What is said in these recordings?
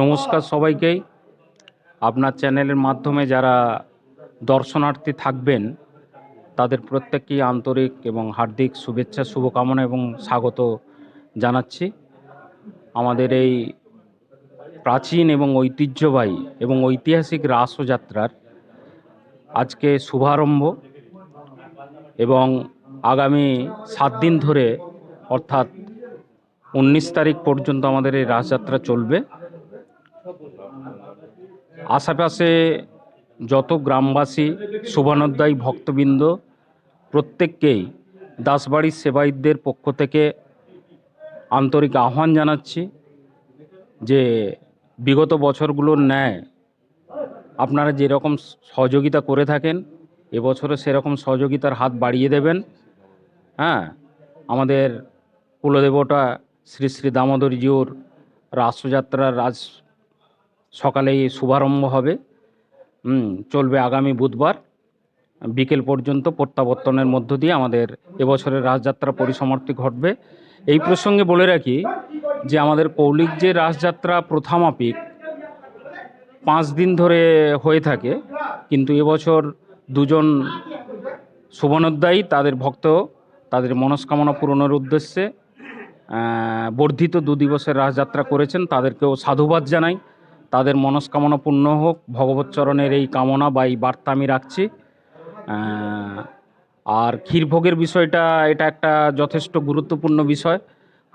নমস্কার সবাইকেই আপনার চ্যানেলের মাধ্যমে যারা দর্শনার্থী থাকবেন, তাদের প্রত্যেককেই আন্তরিক এবং হার্দিক শুভেচ্ছা, শুভকামনা এবং স্বাগত জানাচ্ছি। আমাদের এই প্রাচীন এবং ঐতিহ্যবাহী এবং ঐতিহাসিক রাসযাত্রার আজকে শুভারম্ভ এবং আগামী সাত দিন ধরে, অর্থাৎ উনিশ তারিখ পর্যন্ত আমাদের এই রাসযাত্রা চলবে। আশেপাশে যত গ্রামবাসী শুভানোদ্দায়ী ভক্তবৃন্দ, প্রত্যেককেই দাসবাড়ির সেবায়িতদের পক্ষ থেকে আন্তরিক আহ্বান জানাচ্ছি যে বিগত বছরগুলোর ন্যায় আপনারা যেরকম সহযোগিতা করে থাকেন, এবছরও সেরকম সহযোগিতার হাত বাড়িয়ে দেবেন। হ্যাঁ আমাদের কুলদেবতা শ্রী শ্রী দামোদর জিউর রাসযাত্রার আজ সকালেই শুভারম্ভ হবে। চলবে আগামী বুধবার। বিকেল পর্যন্ত প্রত্যাবর্তনের মধ্য দিয়ে আমাদের এবছরের রাসযাত্রা পরিসমাপ্তি ঘটবে। এই প্রসঙ্গে বলে রাখি যে আমাদের কৌলিক যে রাসযাত্রা প্রথামাপিক পাঁচ দিন ধরে হয়ে থাকে, কিন্তু এবছর দুজন শুভনোদ্দায়ী তাদের ভক্ত, তাদের মনস্কামনা পূরণের উদ্দেশ্যে বর্ধিত দু দিবসের রাসযাত্রা করেছেন। তাদেরকেও সাধুবাদ জানাই। তাদের মনস্কামনা পূর্ণ হোক, ভগবত চরণের এই কামনা বা এই বার্তা আমি রাখছি। আর ক্ষীরভোগের বিষয়টা, এটা একটা যথেষ্ট গুরুত্বপূর্ণ বিষয়।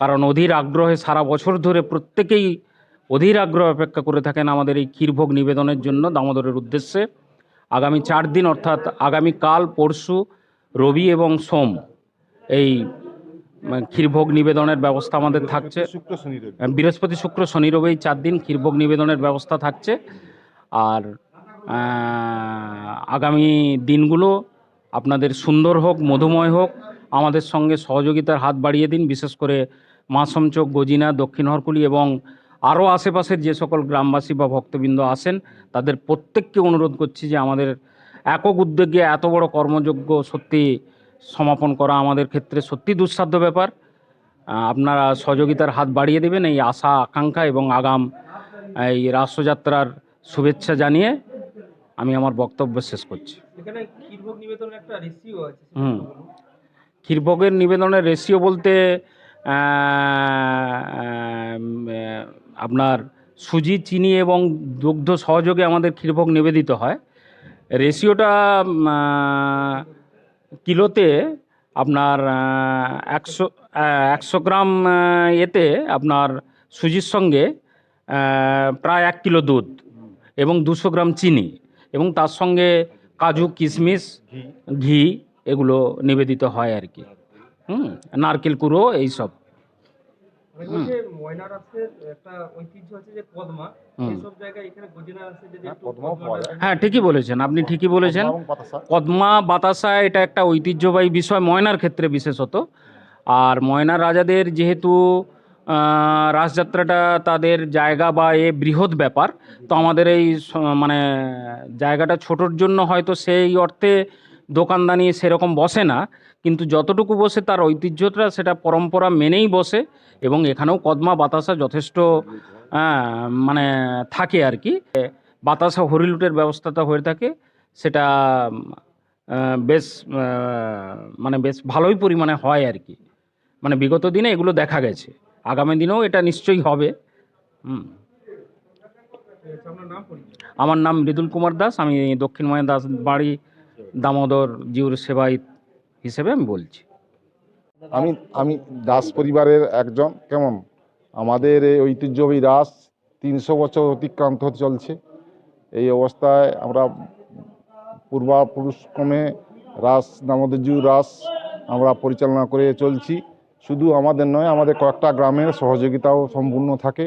কারণ অধীর আগ্রহে সারা বছর ধরে প্রত্যেকেই অধীর আগ্রহ অপেক্ষা করে থাকেন আমাদের এই ক্ষীরভোগ নিবেদনের জন্য দামোদরের উদ্দেশ্যে। আগামী চার দিন, অর্থাৎ আগামী কাল পরশু, রবি এবং সোম এই ক্ষীরভোগ নিবেদনের ব্যবস্থা আমাদের থাকছে। বৃহস্পতি শুক্র শনি রবি চার দিন ক্ষীরভোগ নিবেদনের ব্যবস্থা থাকছে। আর আগামী দিনগুলো আপনাদের সুন্দর হোক মধুময় হোক আমাদের সঙ্গে সহযোগিতার হাত বাড়িয়ে দিন। বিশেষ করে মাসমচক গজিনা দক্ষিণ হরকুলি এবং আরও আশেপাশের যে সকল গ্রামবাসী বা ভক্তবৃন্দ আসেন তাদের প্রত্যেককে অনুরোধ করছি যে আমাদের একক উদ্যোগে এত বড় কর্মযোগ্য সত্যি সমাপন করা আমাদের ক্ষেত্রে সত্যি দুঃসাধ্য ব্যাপার। আপনারা সহযোগিতার হাত বাড়িয়ে দেবেন এই আশা আকাঙ্ক্ষা এবং আগাম এই রাষ্ট্রযাত্রার শুভেচ্ছা জানিয়ে আমি আমার বক্তব্য শেষ করছি। এখানে নিবেদনের একটা রেসিও আছে হুম। ক্ষীরভোগের নিবেদনের রেশিও বলতে আপনার সুজি চিনি এবং দুগ্ধ সহযোগে আমাদের ক্ষীরভোগ নিবেদিত হয়। রেশিওটা কিলোতে আপনার একশো একশো গ্রাম এতে আপনার সুজির সঙ্গে প্রায় এক কিলো দুধ এবং দুশো গ্রাম চিনি এবং তার সঙ্গে কাজু কিশমিশ ঘি এগুলো নিবেদিত হয় আর কি। হুম নারকেল কুড়ো এইসব। হ্যাঁ। হ্যাঁ ঠিকই বলেছেন আপনি ঠিকই বলেছেন। পদ্মা বাতাসা এটা একটা ঐতিহ্যবাহী বিষয় ময়নার ক্ষেত্রে বিশেষত। আর ময়নার রাজাদের যেহেতু রাসযাত্রাটা তাদের জায়গা বা এ বৃহৎ ব্যাপার তো আমাদের এই মানে জায়গাটা ছোটোর জন্য হয়তো সেই অর্থে দোকানদানি সেরকম বসে না কিন্তু যতটুকু বসে তার ঐতিহ্যটা সেটা পরম্পরা মেনেই বসে এবং এখানেও কদমা বাতাসা যথেষ্ট মানে থাকে আর কি। বাতাসা হরিলুটের ব্যবস্থাটা হয়ে থাকে সেটা বেশ মানে বেশ ভালোই পরিমাণে হয় আর কি। মানে বিগত দিনে এগুলো দেখা গেছে আগামী দিনেও এটা নিশ্চয়ই হবে। হুম। পরিচয়? আমার নাম মৃদুল কুমার দাস আমি দক্ষিণময় দাস বাড়ি দামোদর জিউর সেবায়িত হিসেবে আমি বলছি। আমি আমি দাস পরিবারের একজন, কেমন? আমাদের এই ঐতিহ্যবাহী রাস তিনশো বছর অতিক্রান্ত চলছে। এই অবস্থায় আমরা পূর্বাপুরুষক্রমে রাস দামোদরজু রাস আমরা পরিচালনা করে চলছি। শুধু আমাদের নয়, আমাদের কয়েকটা গ্রামের সহযোগিতাও সম্পূর্ণ থাকে।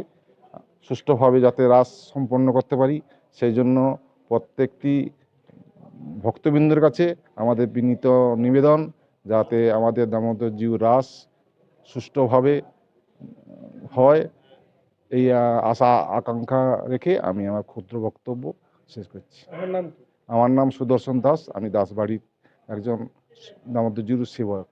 সুষ্ঠুভাবে যাতে রাস সম্পন্ন করতে পারি, সেই জন্য প্রত্যেকটি ভক্তবৃন্দের কাছে আমাদের বিনীত নিবেদন যাতে আমাদের দামোদর জিউ রাস সুষ্ঠুভাবে হয়। এই আশা আকাঙ্ক্ষা রেখে আমি আমার ক্ষুদ্র বক্তব্য শেষ করছি। আমার নাম সুদর্শন দাস। আমি দাসবাড়ির একজন দামোদর জিউর সেবক।